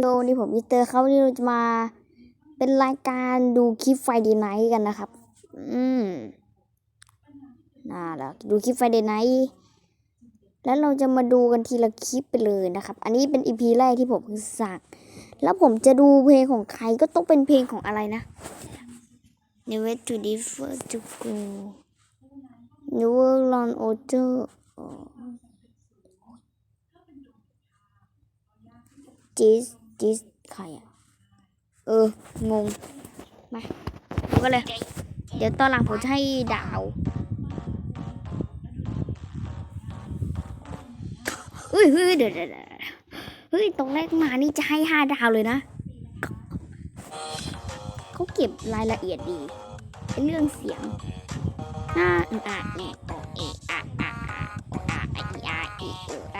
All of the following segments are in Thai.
โลนี่ผมมิสเตอร์เขานี่เราจะมาเป็นรายการดูคลิปไฟเดย์ไนท์กันนะครับ อืมน่าละดูคลิปไฟเดย์ไนท์แล้วเราจะมาดูกันทีละคลิปไปเลยนะครับ อันนี้เป็นอีพีแรกที่ผมสั่งแล้วผมจะดูเพลงของใครก็ต้องเป็นเพลงของอะไรนะ Never to differ to go Never run over จิส จิสใครอะ เออ งง มาดูกันเลย เดี๋ยวตอนหลังผมจะให้ดาวเฮ้ยเฮ้ยเดี๋ยวเดี๋ยวเฮ้ย ตรงแรกมานี่จะให้ห้าดาวเลยนะ เขาเก็บรายละเอียดดี เรื่องเสียงน่าอะเนี่ยโอเออะอะอะโออะอะอีอะอีเอออะ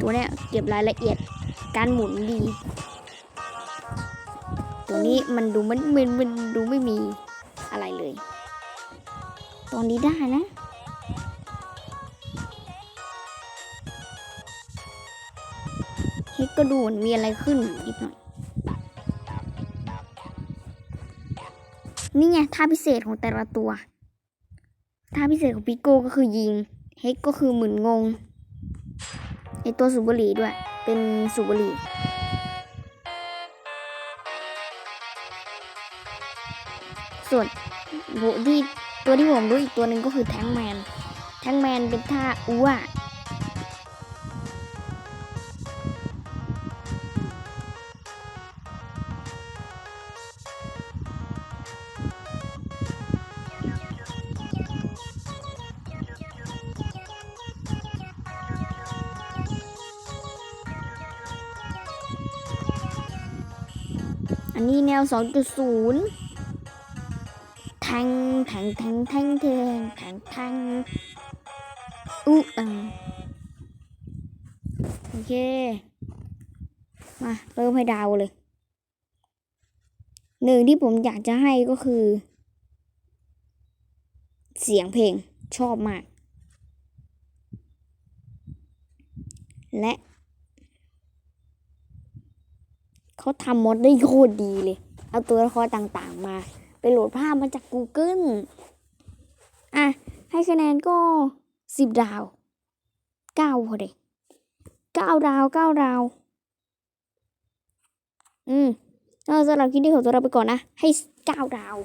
ตัวเนี้ยเก็บรายละเอียดการหมุนดี ตัวนี้มันดูมันมันมันดูไม่มีอะไรเลย ตอนนี้ได้นะเฮ้ก็ดูเหมือนมีอะไรขึ้นนิดหน่อย นี่ไงท่าพิเศษของแต่ละตัว ท่าพิเศษของปิโก้ก็คือยิง เฮกก็คือหมุนงง ในตัวสูบบุหรี่ด้วย เป็นสูบบุหรี่ส่วนโหที่ตัวที่ผมรู้อีกตัวหนึ่งก็คือแทงแมน แทงแมนเป็นท่าอ้ว อันนี้แนว 2.0 แทงแทงแทงแทงแทงแทงแทงอู้อังโอเค มาเริ่มให้ดาวเลย หนึ่งที่ผมอยากจะให้ก็คือ เสียงเพลงชอบมาก และ เขาทำมอดได้โคตรดีเลย เอาตัวละครต่างๆมา ไปโหลดภาพมาจาก Google อะ ให้คะแนนก็สิบดาวเก้าพอดีเก้าดาวเก้าดาว อืมเอาสำหรับคลิปนี้ขอตัวลาไปก่อนนะ ให้เก้าดาว